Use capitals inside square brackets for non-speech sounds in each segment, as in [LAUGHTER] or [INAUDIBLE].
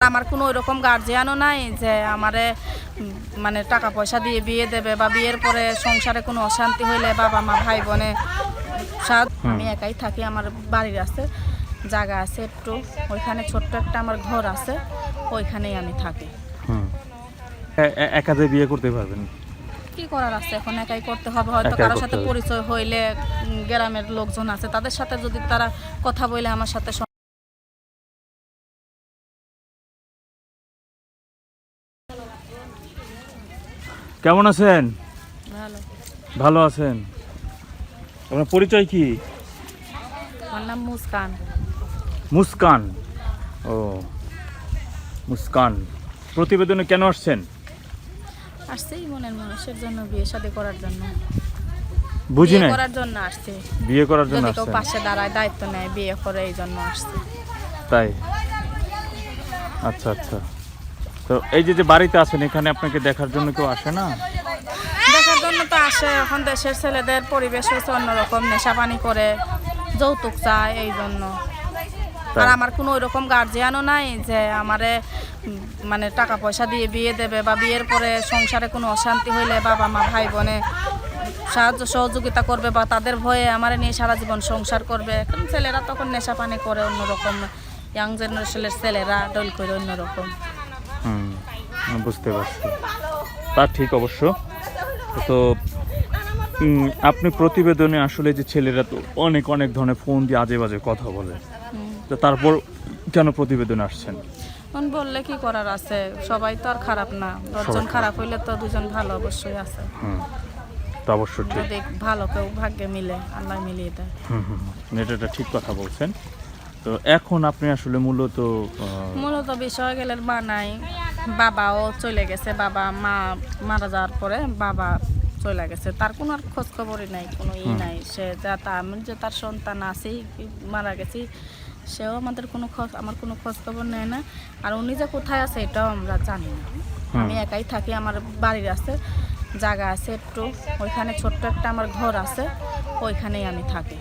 আমার কোনো ওইরকম গার্জিয়ানও নাই যে আমারে মানে টাকা পয়সা দিয়ে বিয়ে দেবে বা বিয়ের পরে সংসারে কোনো অশান্তি হইলে বাবা মা ভাই বোনে সাদ আমি একাই থাকি আমার বাড়ির আছে জায়গা আছে একটু ওইখানে ছোট্ট একটা আমার ঘর আছে ওইখানেই আমি থাকি। একাতে বিয়ে করতে পারবেন? কি করার আছে এখন? একাই করতে হবে হয়তো কারোর সাথে পরিচয় হইলে গ্রামের লোকজন আছে তাদের সাথে যদি তারা কথা বলে আমার সাথে কেমন আছেন? ভালো। আছেন। আপনার পরিচয় কি? নাম মুস্কান। মুস্কান। ও মুস্কান। প্রতিবেদনে কেন আসছেন? আসছে মনের মানুষের জন্য বিয়ে করার জন্য। বুঝি না করার জন্য আসছে। বিয়ে করার জন্য কেউ পাশে দাঁড়ায় দায়িত্ব নেয় বিয়ে করে এই জন্য আসছে। তাই? আচ্ছা আচ্ছা। তো এই যে যে বাড়িতে আছেন এখানে আপনাকে দেখার জন্য কেউ আসে না? দেখার জন্য তো আসে। এখন দেশের ছেলেদের পরিবেশ হচ্ছে অন্যরকম নেশা পানি করে যৌতুক চায় এই জন্য। আর আমার কোনো ওইরকম গার্জিয়ানও নাই যে আমারে মানে টাকা পয়সা দিয়ে বিয়ে দেবে বা বিয়ের পরে সংসারে কোনো অশান্তি হইলে বাবা মা ভাই বোনে সাহায্য সহযোগিতা করবে বা তাদের ভয়ে আমার নিয়ে সারা জীবন সংসার করবে। এখন ছেলেরা তখন নেশা পানি করে অন্যরকম ইয়াং জেনারেশনের ছেলেরা ডল করে অন্যরকম। বুঝতে পারছি। তা ঠিক অবশ্য। তো আপনি প্রতিবেদনে আসলে যে ছেলেরা তো অনেক অনেক ধরনের ফোন দিয়ে আজে বাজে কথা বলে। তো তারপর কেন প্রতিবেদনে আসছেন? এখন বললে কি করার আছে? সবাই তো আর খারাপ না। দশজন খারাপ। হইলে তো দুজন ভালো অবশ্যই আছে। হুম তা অবশ্য ঠিক। ভালো কেউ ভাগ্যে মিলে আল্লাহ মিলিয়ে দেয়। হুম হুম হুম। এটা ঠিক কথা বলছেন। তো এখন আপনি আসলে মূলত মূলত বিষয় গেলে মা নাই বাবাও চলে গেছে বাবা মা মারা যাওয়ার পরে বাবা চলে গেছে। তার কোনো আর খোঁজ খবরই নাই কোনো ই নাই। সে যা তা আমি যে তার সন্তান আছি মারা গেছি সেও আমাদের কোনো খোঁজ আমার কোনো খোঁজ খবর নেয় না। আর উনি যে কোথায় আছে এটাও আমরা জানি না। আমি একাই থাকি আমার বাড়ির আছে জায়গা আছে একটু ওইখানে ছোট্ট একটা আমার ঘর আছে ওইখানেই আমি থাকি।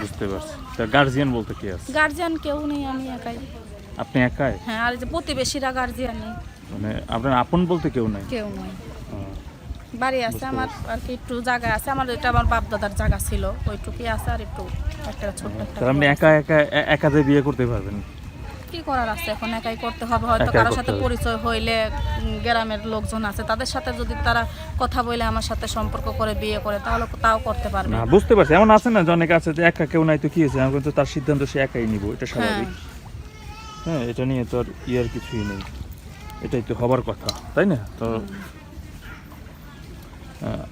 বুঝতে পারছি। গার্জিয়ান বলতে কি আছে? গার্জিয়ান কেউ নেই আমি একাই। আপনি একাই? হ্যাঁ আর এই যে প্রতিবেশীরা গার্জিয়ান নেই। মানে আপনার আপন বলতে কেউ নাই? কেউ নয় বাড়ি আছে আমার আর কি একটু জায়গা আছে। আমার এটা আমার বাপ দাদার জায়গা ছিল ওইটুকুই আছে আর একটু একটা ছোট্ট একটা তাহলে আপনি একা একা এ- একাতে বিয়ে করতে পারবেন? কি করার আছে? এখন একাই করতে হবে। হয়তো কারোর সাথে পরিচয় হইলে গ্রামের লোকজন আছে। তাদের সাথে যদি তারা কথা বলে আমার সাথে সম্পর্ক করে বিয়ে করে তাহলে তাও করতে পারবে না বুঝতে পারছি। এমন আছে না অনেক আছে যে একা কেউ নাই তো কি আছে আমি কিন্তু তার সিদ্ধান্ত সে একাই নিব এটা হ্যাঁ। স্বাভাবিক। হ্যাঁ এটা নিয়ে তো আর ইয়ার কিছুই নেই। এটাই তো হবার কথা তাই না? তো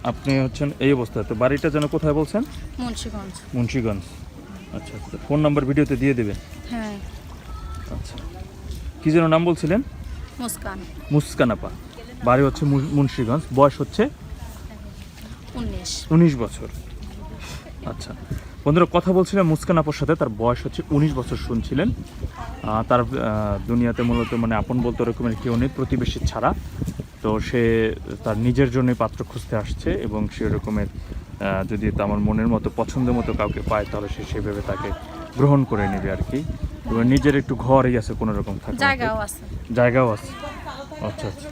আপনি হচ্ছেন এই অবস্থা তো বাড়িটা যেন কোথায় বলছেন? মুন্সিগঞ্জ। মুন্সিগঞ্জ। আচ্ছা আচ্ছা। ফোন নাম্বার ভিডিওতে দিয়ে দেবেন হ্যাঁ। আচ্ছা। কি যেন নাম বলছিলেন? মুস্কান। মুস্কানাপা। বাড়ি হচ্ছে মু- মুন্সিগঞ্জ। বয়স হচ্ছে? উনিশ। উনিশ বছর। আচ্ছা। বন্ধুরা কথা বলছিলাম মুস্কান আপুর সাথে। তার বয়স হচ্ছে উনিশ বছর শুনছিলেন। তার দুনিয়াতে মূলত মানে আপন বলতে ওরকমের কেউ নেই প্রতিবেশী ছাড়া। তো সে তার নিজের জন্যই পাত্র খুঁজতে আসছে এবং সে রকমের যদি আমার মনের মতো পছন্দ মতো কাউকে পায় তাহলে সে সেভাবে তাকে গ্রহণ করে নেবে আর কি। এবং নিজের একটু ঘরই আছে কোনো রকম থাকে জায়গাও আছে। জায়গাও আছে। আচ্ছা আচ্ছা।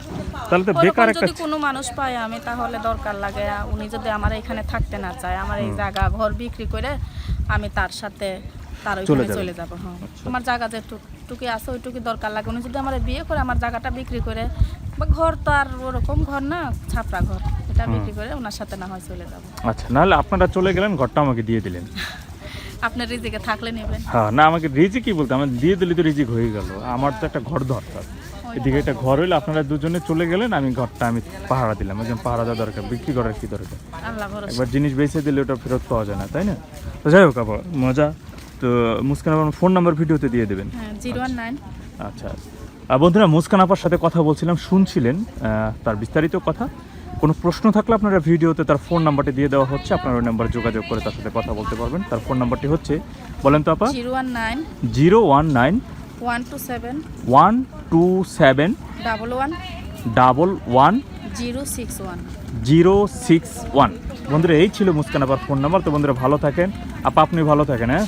তাহলে তো বেকার একটা যদি কোনো মানুষ পায় আমি তাহলে দরকার লাগে উনি যদি আমার এখানে থাকতে না চায় আমার এই জায়গা ঘর বিক্রি করে আমি তার সাথে তার ওইখানে যাবেন। চলে যাব হ্যাঁ। আচ্ছা। আমার জায়গা আছে ওইটুকু দরকার লাগে উনি যদি আমার বিয়ে করে আমার জায়গাটা বিক্রি করে বা ঘর তো আর ওরকম ঘর না ছাপড়া ঘর এটা বিক্রি করে ওনার সাথে না হয় চলে যাব। আচ্ছা নাহলে আপনারা চলে গেলেন ঘরটা আমাকে দিয়ে দিলেন। [LAUGHS] আপনার রিজিকে থাকলে নেবেন। হ্যাঁ না আমাকে রিজিক কি বলতে আমার দিয়ে দিলে তো রিজিক হয়ে গেল। আমার তো একটা ঘর দরকার। এদিকে একটা ঘর হইলে আপনারা দুজনে চলে গেলেন আমি ঘরটা আমি পাহারা দিলাম। একজন পাহারা দেওয়া দরকার বিক্রি করার কি দরকার? আল্লাহ ভরসা। একবার জিনিস বেঁচে দিলে ওটা ফেরত পাওয়া যায় না তাই না? তো যাই হোক আবার মজা। তো মুস্কান আপার ফোন নাম্বার ভিডিওতে দিয়ে দেবেন। হ্যাঁ জিরো ওয়ান নাইন। আচ্ছা। বন্ধুরা মুস্কান আপার সাথে কথা বলছিলাম শুনছিলেন তার বিস্তারিত কথা। কোনো প্রশ্ন থাকলে আপনারা ভিডিওতে তার ফোন নাম্বারটি দিয়ে দেওয়া হচ্ছে আপনারা ওই নাম্বারে যোগাযোগ করে তার সাথে কথা বলতে পারবেন। তার ফোন নাম্বারটি হচ্ছে বলেন তো আপা zero one nine. Zero one nine one two seven. One two seven double one. Double one zero six one. Zero six one. বন্ধুরা এই ছিল মুস্কান আপার ফোন নাম্বার। তো বন্ধুরা ভালো থাকেন। আপা আপনি ভালো থাকেন হ্যাঁ?